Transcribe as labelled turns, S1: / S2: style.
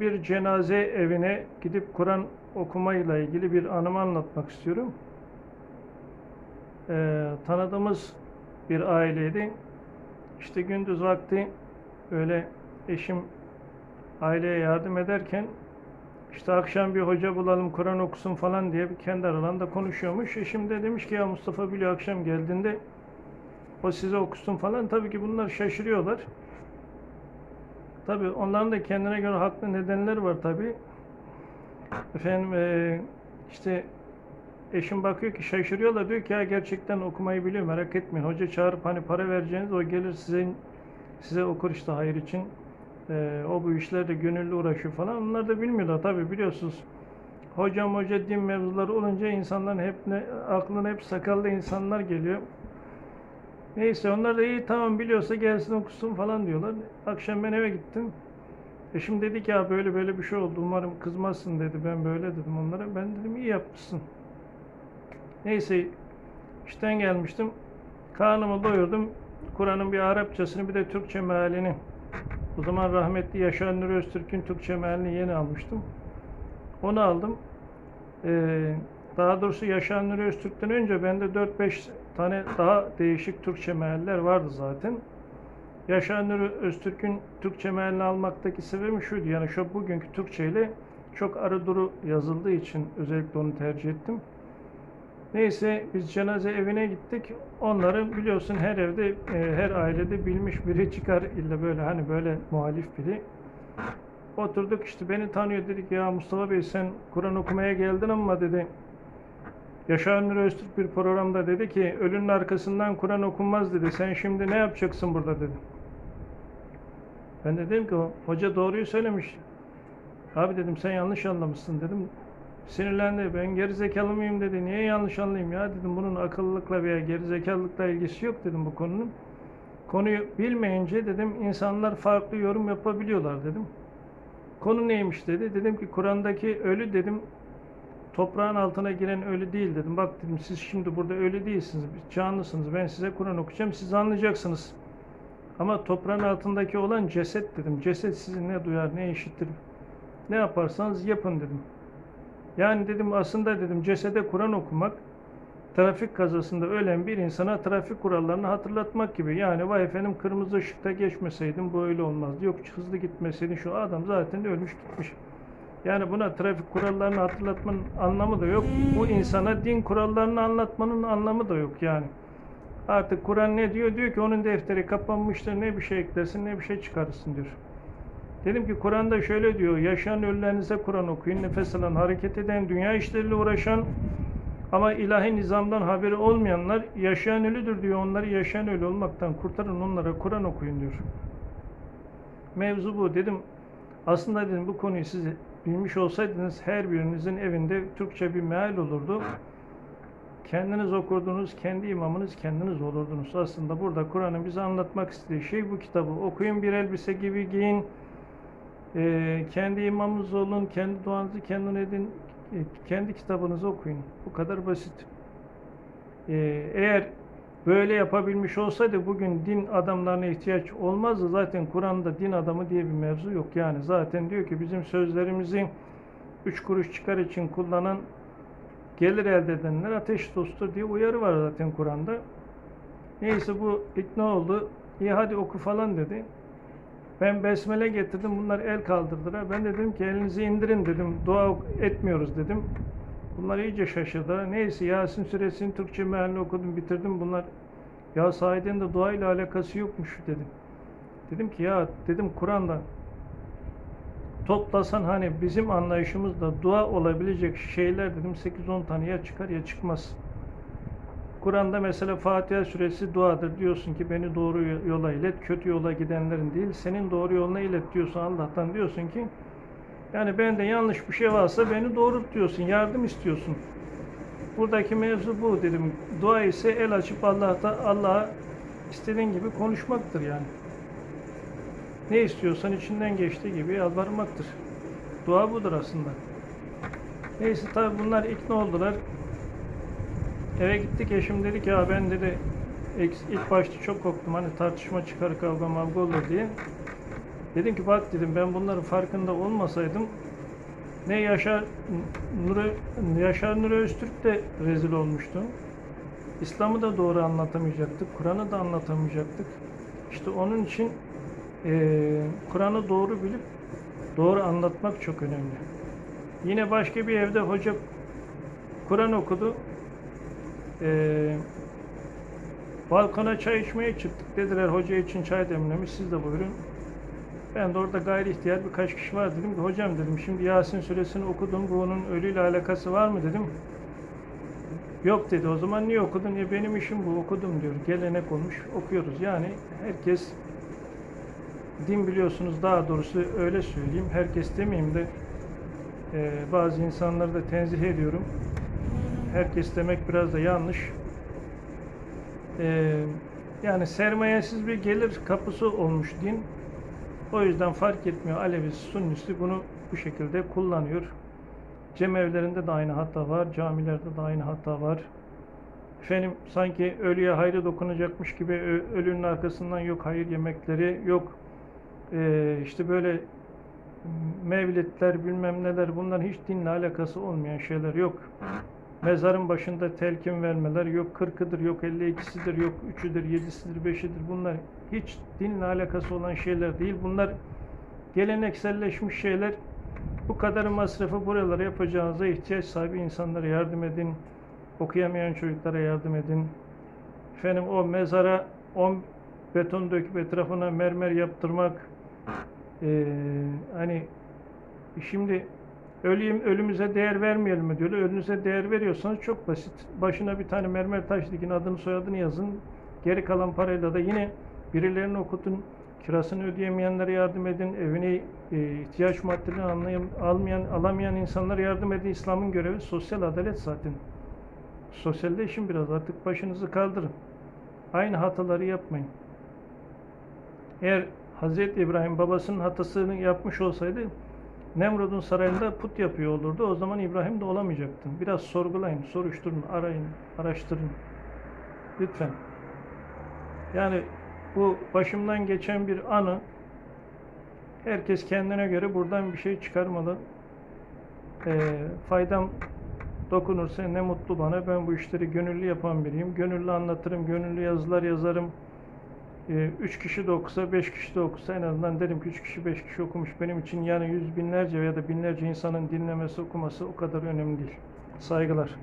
S1: bir cenaze evine gidip Kur'an okumayla ilgili bir anımı anlatmak istiyorum. Ee, tanıdığımız bir aileydi. İşte gündüz vakti öyle eşim aileye yardım ederken işte akşam bir hoca bulalım Kur'an okusun falan diye bir kendi aralarında konuşuyormuş. Eşim de demiş ki ya Mustafa biliyor akşam geldiğinde o size okusun falan. Tabii ki bunlar şaşırıyorlar. Tabii onların da kendine göre haklı nedenleri var tabii. Efendim eee, işte eşim bakıyor ki şaşırıyorlar diyor ki ya gerçekten okumayı biliyor merak etmeyin. Hoca çağırıp hani para vereceğiniz o gelir size size okur işte hayır için. Eee, o bu işlerle gönüllü uğraşıyor falan. Onlar da bilmiyorlar tabii biliyorsunuz. Hocam hoca din mevzuları olunca insanların hep ne, aklına hep sakallı insanlar geliyor. Neyse onlar da iyi tamam biliyorsa gelsin okusun falan diyorlar. Akşam ben eve gittim. Eşim dedi ki ya böyle böyle bir şey oldu umarım kızmazsın dedi. Ben böyle dedim onlara. Ben dedim iyi yapmışsın. Neyse işten gelmiştim. Karnımı doyurdum. Kur'an'ın bir Arapçasını bir de Türkçe mealini. O zaman rahmetli Yaşar Nuri Öztürk'ün Türkçe mealini yeni almıştım. Onu aldım. Ee, daha doğrusu Yaşar Nuri Öztürk'ten önce bende 4-5 tane daha değişik Türkçe mealler vardı zaten. Yaşar Nuri Öztürk'ün Türkçe mealini almaktaki sebebim şuydu. Yani şu bugünkü Türkçe ile çok arı duru yazıldığı için özellikle onu tercih ettim. Neyse biz cenaze evine gittik. Onları biliyorsun her evde, e, her ailede bilmiş biri çıkar illa böyle hani böyle muhalif biri. Oturduk işte beni tanıyor dedik ya Mustafa Bey sen Kur'an okumaya geldin ama dedi. Yaşar Nuri Öztürk bir programda dedi ki ölünün arkasından Kur'an okunmaz dedi. Sen şimdi ne yapacaksın burada dedi. Ben de dedim ki hoca doğruyu söylemiş. Abi dedim sen yanlış anlamışsın dedim. Sinirlendi. Ben gerizekalı mıyım dedi. Niye yanlış anlayayım ya dedim. Bunun akıllılıkla veya gerizekalılıkla ilgisi yok dedim bu konunun. Konuyu bilmeyince dedim insanlar farklı yorum yapabiliyorlar dedim. Konu neymiş dedi. Dedim ki Kur'an'daki ölü dedim toprağın altına giren ölü değil dedim. Bak dedim siz şimdi burada ölü değilsiniz. Canlısınız. Ben size Kur'an okuyacağım. Siz anlayacaksınız. Ama toprağın altındaki olan ceset dedim. Ceset sizi ne duyar ne işitir. Ne yaparsanız yapın dedim. Yani dedim aslında dedim cesede Kur'an okumak trafik kazasında ölen bir insana trafik kurallarını hatırlatmak gibi. Yani vay efendim kırmızı ışıkta geçmeseydim bu öyle olmazdı. Yok hızlı gitmeseydin şu adam zaten ölmüş gitmiş. Yani buna trafik kurallarını hatırlatmanın anlamı da yok. Bu insana din kurallarını anlatmanın anlamı da yok yani. Artık Kur'an ne diyor? Diyor ki onun defteri kapanmıştır. Ne bir şey eklersin ne bir şey çıkarırsın diyor. Dedim ki Kur'an'da şöyle diyor. Yaşayan ölülerinize Kur'an okuyun. Nefes alan, hareket eden, dünya işleriyle uğraşan ama ilahi nizamdan haberi olmayanlar yaşayan ölüdür diyor. Onları yaşayan ölü olmaktan kurtarın. Onlara Kur'an okuyun diyor. Mevzu bu. Dedim aslında dedim bu konuyu siz bilmiş olsaydınız her birinizin evinde Türkçe bir meal olurdu. Kendiniz okurdunuz, kendi imamınız kendiniz olurdunuz. Aslında burada Kur'an'ın bize anlatmak istediği şey bu kitabı. Okuyun bir elbise gibi giyin. Ee, kendi imamınız olun, kendi duanızı kendin edin, e, kendi kitabınızı okuyun. Bu kadar basit. Ee, eğer böyle yapabilmiş olsaydı bugün din adamlarına ihtiyaç olmazdı. Zaten Kur'an'da din adamı diye bir mevzu yok. Yani zaten diyor ki bizim sözlerimizi üç kuruş çıkar için kullanan gelir elde edenler ateş dostudur diye uyarı var zaten Kur'an'da. Neyse bu ikna oldu. İyi hadi oku falan dedi. Ben besmele getirdim. Bunlar el kaldırdılar. Ben de dedim ki elinizi indirin dedim. Dua etmiyoruz dedim. Bunlar iyice şaşırdılar. Neyse Yasin suresinin Türkçe mealini okudum bitirdim. Bunlar ya sahiden de dua ile alakası yokmuş dedim. Dedim ki ya dedim Kur'an'da toplasan hani bizim anlayışımızda dua olabilecek şeyler dedim 8-10 tane ya çıkar ya çıkmaz. Kur'an'da mesela Fatiha suresi duadır. Diyorsun ki beni doğru yola ilet, kötü yola gidenlerin değil, senin doğru yoluna ilet diyorsun Allah'tan diyorsun ki yani bende yanlış bir şey varsa beni doğrult diyorsun, yardım istiyorsun. Buradaki mevzu bu dedim. Dua ise el açıp Allah'ta Allah'a istediğin gibi konuşmaktır yani. Ne istiyorsan içinden geçtiği gibi yalvarmaktır. Dua budur aslında. Neyse tabi bunlar ikna oldular. Eve gittik eşim dedi ki ya ben dedi ilk başta çok korktum hani tartışma çıkar kavga mavga olur diye. Dedim ki bak dedim ben bunların farkında olmasaydım ne Yaşar Nuri, Yaşar Nuri Öztürk de rezil olmuştu. İslam'ı da doğru anlatamayacaktık. Kur'an'ı da anlatamayacaktık. İşte onun için eee, Kur'an'ı doğru bilip doğru anlatmak çok önemli. Yine başka bir evde hoca Kur'an okudu. Eee balkona çay içmeye çıktık. Dediler hoca için çay demlemiş. Siz de buyurun. Ben de orada gayri ihtiyar birkaç kişi var dedim ki hocam dedim şimdi Yasin suresini okudum bunun ölüyle alakası var mı dedim. Yok dedi o zaman niye okudun? Ya benim işim bu okudum diyor. Gelenek olmuş okuyoruz. Yani herkes din biliyorsunuz daha doğrusu öyle söyleyeyim. Herkes demeyeyim de e, bazı insanları da tenzih ediyorum. Herkes demek biraz da yanlış. E, yani sermayesiz bir gelir kapısı olmuş din. O yüzden fark etmiyor Alevisi, Sunnisi bunu bu şekilde kullanıyor. Cemevlerinde de aynı hata var, camilerde de aynı hata var. Efendim sanki ölüye hayrı dokunacakmış gibi ölünün arkasından yok hayır yemekleri, yok eee, işte böyle mevlitler bilmem neler bunlar hiç dinle alakası olmayan şeyler yok. Mezarın başında telkin vermeler yok kırkıdır yok 52'sidir yok üçüdür yedisidir beşidir bunlar hiç dinle alakası olan şeyler değil. Bunlar gelenekselleşmiş şeyler. Bu kadar masrafı buralara yapacağınıza ihtiyaç sahibi insanlara yardım edin. Okuyamayan çocuklara yardım edin. Efendim o mezara 10 beton döküp etrafına mermer yaptırmak eee, hani şimdi öleyim ölümüze değer vermeyelim mi diyorlar. Ölünüze değer veriyorsanız çok basit. Başına bir tane mermer taş dikin adını soyadını yazın. Geri kalan parayla da yine birilerini okutun. Kirasını ödeyemeyenlere yardım edin. Evine e, ihtiyaç maddelerini almayan, alamayan insanlara yardım edin. İslam'ın görevi sosyal adalet zaten. Sosyalleşin biraz artık başınızı kaldırın. Aynı hataları yapmayın. Eğer Hazreti İbrahim babasının hatasını yapmış olsaydı Nemrud'un sarayında put yapıyor olurdu. O zaman İbrahim de olamayacaktı. Biraz sorgulayın, soruşturun, arayın, araştırın. Lütfen. Yani bu başımdan geçen bir anı herkes kendine göre buradan bir şey çıkarmalı. Ee, faydam dokunursa ne mutlu bana. Ben bu işleri gönüllü yapan biriyim. Gönüllü anlatırım, gönüllü yazılar yazarım. Ee, üç kişi de okusa, beş kişi de okusa en azından derim ki üç kişi, beş kişi okumuş benim için yani yüz binlerce veya da binlerce insanın dinlemesi, okuması o kadar önemli değil. Saygılar.